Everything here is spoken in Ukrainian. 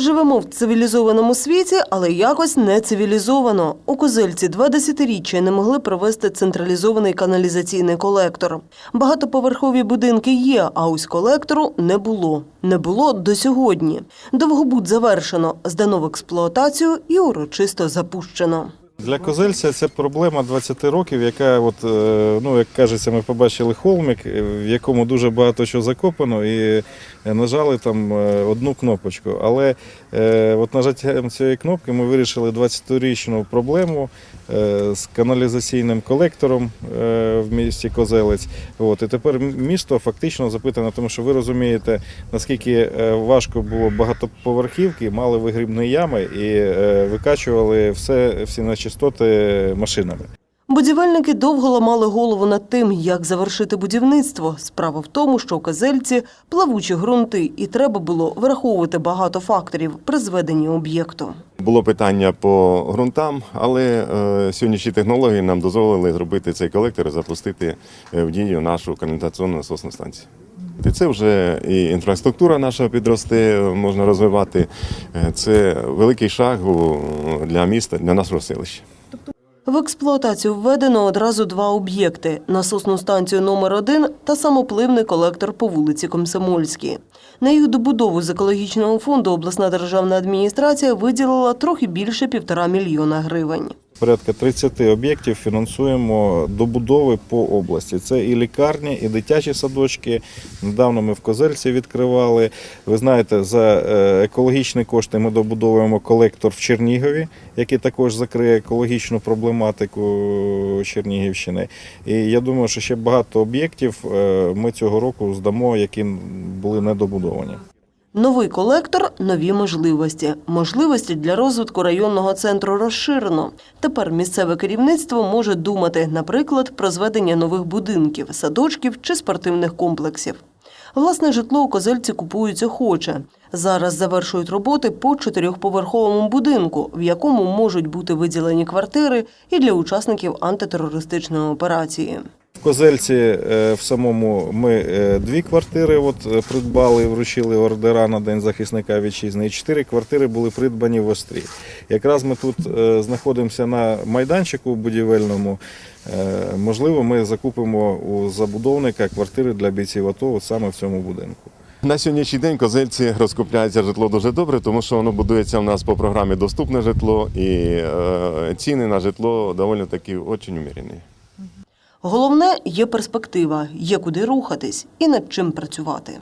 Живемо в цивілізованому світі, але якось не цивілізовано. У Козельці два десятиріччя не могли провести централізований каналізаційний колектор. Багатоповерхові будинки є, а ось колектору не було. Не було до сьогодні. Довгобуд завершено, здано в експлуатацію і урочисто запущено. Для Козельця це проблема 20 років, яка, от, е, ну, як кажеться, ми побачили холмик, е, в якому дуже багато що закопано, і е, нажали там одну кнопочку. Але от нажаттям цієї кнопки ми вирішили 20-річну проблему з каналізаційним колектором в місті Козелець. От, і тепер місто фактично запитане, тому що ви розумієте, наскільки важко було багатоповерхівки, мали вигрібні ями і викачували все, всі нечистоти машинами. Будівельники довго ламали голову над тим, як завершити будівництво. Справа в тому, що у Козельці плавучі ґрунти, і треба було враховувати багато факторів при зведенні об'єкту. Було питання по ґрунтам, але е, сьогоднішні технології нам дозволили зробити цей колектор і запустити е, в дію нашу каналізаційну насосну станцію. І це вже і інфраструктура наша підросте, можна розвивати. Е, Це великий шаг для міста, для нашого селища. В експлуатацію введено одразу два об'єкти: насосну станцію номер 1 та самопливний колектор по вулиці Комсомольській. На їх добудову з екологічного фонду обласна державна адміністрація виділила трохи більше півтора мільйона гривень. Порядка 30 об'єктів фінансуємо добудови по області. Це і лікарні, і дитячі садочки. Недавно ми в Козельці відкривали. Ви знаєте, за е, екологічні кошти ми добудовуємо колектор в Чернігові, який також закриє екологічну проблематику Чернігівщини. І я думаю, що ще багато об'єктів е, ми цього року здамо, які були недобудовані. Новий колектор нові можливості. Можливості для розвитку районного центру розширено. Тепер місцеве керівництво може думати, наприклад, про зведення нових будинків, садочків чи спортивних комплексів. Власне житло у Козельці купують охоче. Зараз завершують роботи по чотирьохповерховому будинку, в якому можуть бути виділені квартири і для учасників антитерористичної операції. Козельці е, в самому ми е, дві квартири от, е, придбали вручили ордера на День захисника вітчизни. І чотири квартири були придбані в Острі. Якраз ми тут знаходимося на майданчику будівельному. Можливо, ми закупимо у забудовника квартири для бійців АТО от саме в цьому будинку. На сьогоднішній день козельці розкупляється житло дуже добре, тому що воно будується у нас по програмі Доступне житло і ціни на житло доволі таки дуже умірені. Головне є перспектива, є куди рухатись і над чим працювати.